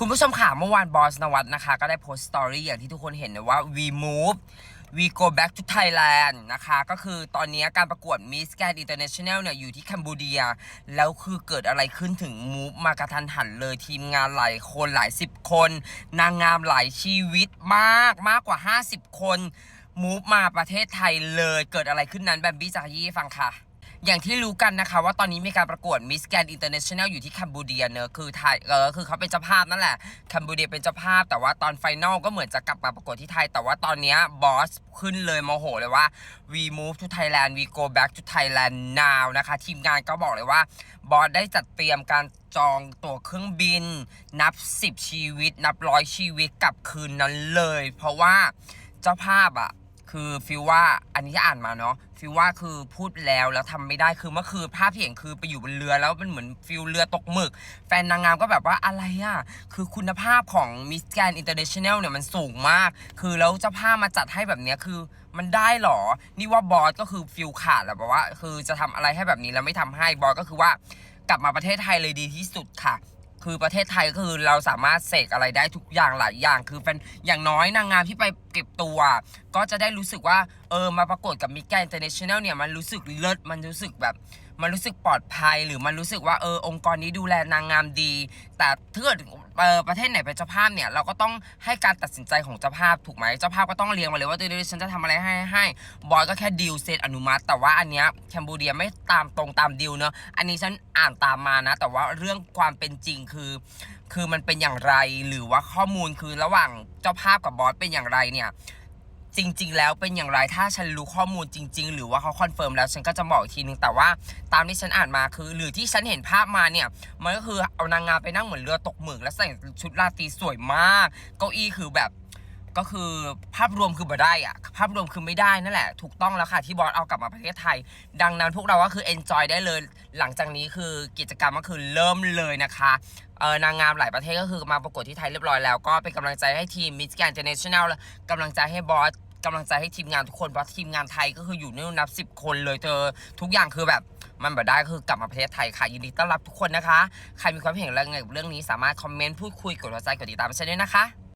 คุณผู้ชมค่ะเมื่อวานบอสนวัตนะคะ ก็ได้โพสต์สตอรี่อย่างที่ทุกคนเห็นนะว่า we move we go back to Thailand นะคะ ก็คือตอนนี้การประกวด Miss Grand International เนี่ยอยู่ที่คัมบูเดีย แล้วคือเกิดอะไรขึ้นถึงมูฟมากระทันหันเลยทีมงานหลายคนหลายสิบคน นางงามหลายชีวิตมากมากกว่า 50 คนมูฟมาประเทศไทยเลยเกิดอะไรขึ้นนั้นแบมบี้จากยี่ฟังค่ะ อย่างที่รู้กันนะคะ ว่าตอนนี้มีการประกวด Miss Grand International อยู่ที่คัมบูเดียเนอะคือไทยเออคือเขาเป็นเจ้าภาพนั่นแหละคัมบูเดียเป็นเจ้าภาพ แต่ว่าตอนไฟนอลก็เหมือนจะกลับมาประกวดที่ไทย แต่ว่าตอนนี้บอสขึ้นเลยโมโหเลยว่า we move to Thailand we go back to Thailand now นะคะ ทีมงานก็บอกเลยว่าบอสได้จัดเตรียมการจองตั๋วเครื่องบิน นับ 10 ชีวิต นับร้อยชีวิตกลับคืนนั้นเลย เพราะว่าเจ้าภาพอะ คือฟิลว่าอันนี้อ่านมาเนาะฟิลว่าคือพูดแล้วแล้วทำไม่ได้คือเมื่อคืนภาพที่เห็นคือไปอยู่บนเรือแล้วมันเหมือนฟิลเรือตกหมึก แฟนนางงามก็แบบว่าอะไรอะคือคุณภาพของ Miss Grand International เนี่ยมันสูงมาก คือแล้วเจ้าภาพมาจัดให้แบบเนี้ยคือมันได้หรอ นี่ว่าบอสก็คือฟิลขาดแหละแบบว่า คือจะทำอะไรให้แบบนี้แล้วไม่ทำให้บอสก็คือว่ากลับมาประเทศไทยเลยดีที่สุดค่ะ คือประเทศไทยก็คือเราสามารถเสกอะไรได้ทุกอย่างหลายอย่าง คือเป็นอย่างน้อยนางงามที่ไปเก็บตัว ก็จะได้รู้สึกว่าเออมาประกวดกับมิกแกนอินเตอร์เนชั่นแนลเนี่ยมันรู้สึกเลิศมันรู้สึกแบบ มันรู้สึกปลอดภัยหรือมันรู้สึกว่าเออองค์กรนี้ดูแลนางงามดี แต่ถ้าเกิดเออประเทศไหนเป็นเจ้าภาพเนี่ยเราก็ต้องให้การตัดสินใจของเจ้าภาพถูกไหมเจ้าภาพก็ต้องเรียงมาเลยว่าตัวนี้ฉันจะทำอะไรให้ให้บอยก็แค่ดีลเซตอนุมัติ แต่ว่าอันเนี้ยแคมบูเดียไม่ตามตรงตามดีลเนอะอันนี้ฉันอ่านตามมานะ แต่ว่าเรื่องความเป็นจริงคือ คือมันเป็นอย่างไรหรือว่าข้อมูลคือระหว่างเจ้าภาพกับบอสเป็นอย่างไรเนี่ย จริง ๆ แล้วเป็นอย่างไรถ้าฉันรู้ข้อมูลจริง ๆ หรือว่าเขาคอนเฟิร์มแล้วฉันก็จะบอกอีกทีนึงแต่ว่าตามที่ฉันอ่านมาคือ หรือที่ฉันเห็นภาพมาเนี่ยมันก็คือเอานางงามไปนั่งเหมือนเรือตกหมึกแล้วใส่ชุดราตรีสวยมาก เก้าอี้คือแบบก็คือภาพรวมคือบ่ได้อะภาพรวมคือไม่ได้นั่นแหละ ถูกต้องแล้วค่ะที่บอสเอากลับมาประเทศไทย ดังนั้นพวกเราก็คือ enjoy ได้เลย หลังจากนี้คือกิจกรรมก็คือเริ่มเลยนะคะเออนางงามหลายประเทศก็คือมาประกวดที่ไทยเรียบร้อยแล้ว ก็เป็นกำลังใจให้ทีม Miss Grand International แลกำลังใจให้บอส กำลังใจให้ทีมงานทุกคนเพราะทีมงานไทยก็คืออยู่ในนับสิบคนเลยเธอ ทุกอย่างคือแบบมันแบบได้คือกลับมาประเทศไทยค่ะ ยินดีต้อนรับทุกคนนะคะ ใครมีความเห็นอะไรไงกับเรื่องนี้สามารถคอมเมนต์พูดคุยกดหัวใจกดติดตามฉันด้วยนะคะ